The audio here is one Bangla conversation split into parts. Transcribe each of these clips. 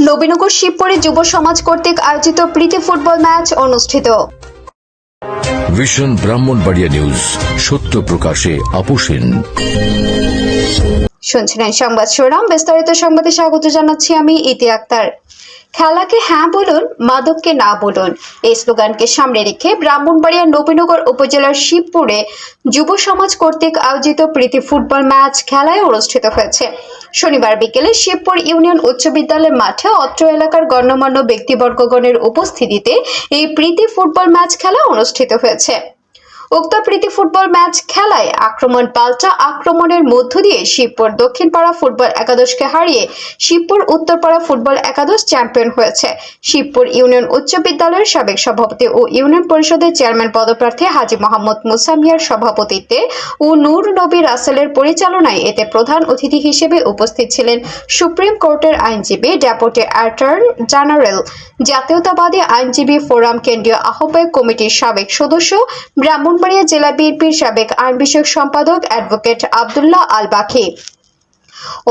নবীনগর শিবপুরে যুব সমাজ কর্তৃক আয়োজিত প্রীতি ফুটবল ম্যাচ অনুষ্ঠিত। ভীষণ ব্রাহ্মণবাড়িয়া নিউজ সত্য প্রকাশে আপোষহীন শুনছিলেন সংবাদ শিরোনাম। বিস্তারিত সংবাদে স্বাগত জানাচ্ছি আমি ইতি আক্তার। খেলাকে হ্যাঁ বলুন, মাদককে না বলুন, এই স্লোগানকে সামনে রেখে ব্রাহ্মণবাড়িয়া নবীনগর উপজেলার শিবপুরে যুব সমাজ কর্তৃক আয়োজিত প্রীতি ফুটবল ম্যাচ খেলায় অনুষ্ঠিত হয়েছে। শনিবার বিকেলে শিবপুর ইউনিয়ন উচ্চ বিদ্যালয়ের মাঠে অত্র এলাকার গণ্যমান্য ব্যক্তিবর্গগণের উপস্থিতিতে এই প্রীতি ফুটবল ম্যাচ খেলা অনুষ্ঠিত হয়েছে। উক্ত প্রীতি ফুটবল ম্যাচ খেলায় আক্রমণ পাল্টা আক্রমণের মধ্য দিয়ে শিবপুর দক্ষিণপাড়া ফুটবল একাদশকে হারিয়ে শিবপুর উত্তরপাড়া ফুটবল একাদশ চ্যাম্পিয়ন হয়েছে। শিবপুর ইউনিয়ন উচ্চ বিদ্যালয়ের সাবেক সভাপতি ও ইউনিয়ন পরিষদের চেয়ারম্যান পদপ্রার্থী হাজী মোহাম্মদ মুসামিয়ার সভাপতিত্বে ও নূর নবী রাসেলের পরিচালনায় এতে প্রধান অতিথি হিসেবে উপস্থিত ছিলেন সুপ্রিম কোর্টের আইনজীবী ডেপুটি অ্যাটর্নি জেনারেল। জাতীয়তাবাদী আইনজীবী ফোরাম কেন্দ্রীয় আহ্বায়ক কমিটির সাবেক সদস্য ব্রাহ্মণবাড়িয়া জেলা বিএনপির সাবেক আইন বিষয়ক সম্পাদক অ্যাডভোকেট আবদুল্লাহ আল বাকি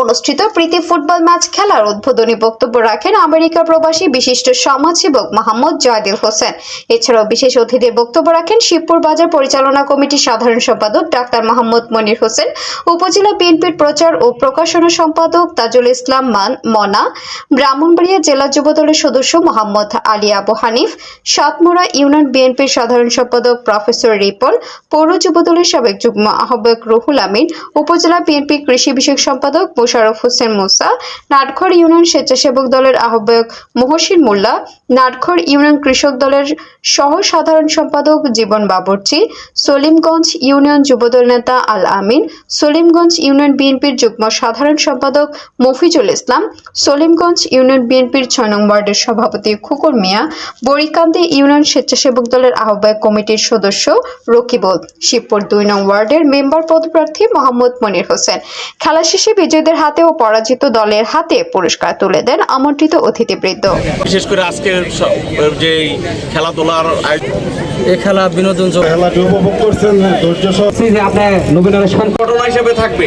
অনুষ্ঠিত প্রীতি ফুটবল ম্যাচ খেলার উদ্বোধনী বক্তব্য রাখেন আমেরিকা প্রবাসী বিশিষ্ট সমাজসেবক মোহাম্মদ জয়দিল হোসেন। এছাড়াও বিশেষ অতিথির বক্তব্য রাখেন শিবপুর বাজার পরিচালনা কমিটির সাধারণ সম্পাদক ডাক্তার মোহাম্মদ মনির হোসেন, উপজেলা বিএনপির প্রচার ও প্রকাশনা সম্পাদক তাজুল ইসলাম মান মনা, ব্রাহ্মণবাড়িয়া জেলা যুবদলের সদস্য মোহাম্মদ আলী আবু হানিফ, সাতমুড়া ইউনিয়ন বিএনপির সাধারণ সম্পাদক প্রফেসর রিপন, পৌর যুবদলের সাবেক যুগ্ম আহ্বায়ক রুহুল আমিন, উপজেলা বিএনপি কৃষি বিষয়ক সম্পাদক মোশাররফ হোসেন মুসা নাটখর ইউনিয়ন স্বেচ্ছাসেবক দলের আহ্বায়ক মহসিন মোল্লা নাটখর ইউনিয়ন কৃষক দলের সহ সাধারণ সম্পাদক জীবন বাবুর্চি, সলিমগঞ্জ ইউনিয়ন যুবদল নেতা আল আমিন, সলিমগঞ্জ ইউনিয়ন বিএনপির যুগ্ম সাধারণ সম্পাদক মফিজুল ইসলাম, সলিমগঞ্জ ইউনিয়ন বিএনপির ছয় নং ওয়ার্ডের সভাপতি খুকুর মিয়া বরিকান্দি ইউনিয়ন স্বেচ্ছাসেবক দলের আহ্বায়ক কমিটির সদস্য রকিবুল, শিবপুর দুই নং ওয়ার্ডের মেম্বার পদপ্রার্থী মোহাম্মদ মনির হোসেন। খেলা শেষে বিজয়ীদের হাতে ও পরাজিত দলের হাতে পুরস্কার তুলে দেন আমন্ত্রিত অতিথিবৃন্দ। বিশেষ করে আজকের যে খেলাধুলার এই খেলা বিনোদন খেলাটি উপভোগ করছেন ধৈর্য সহ আপনি আপনার নবীনের ঘটনা হিসেবে থাকবে।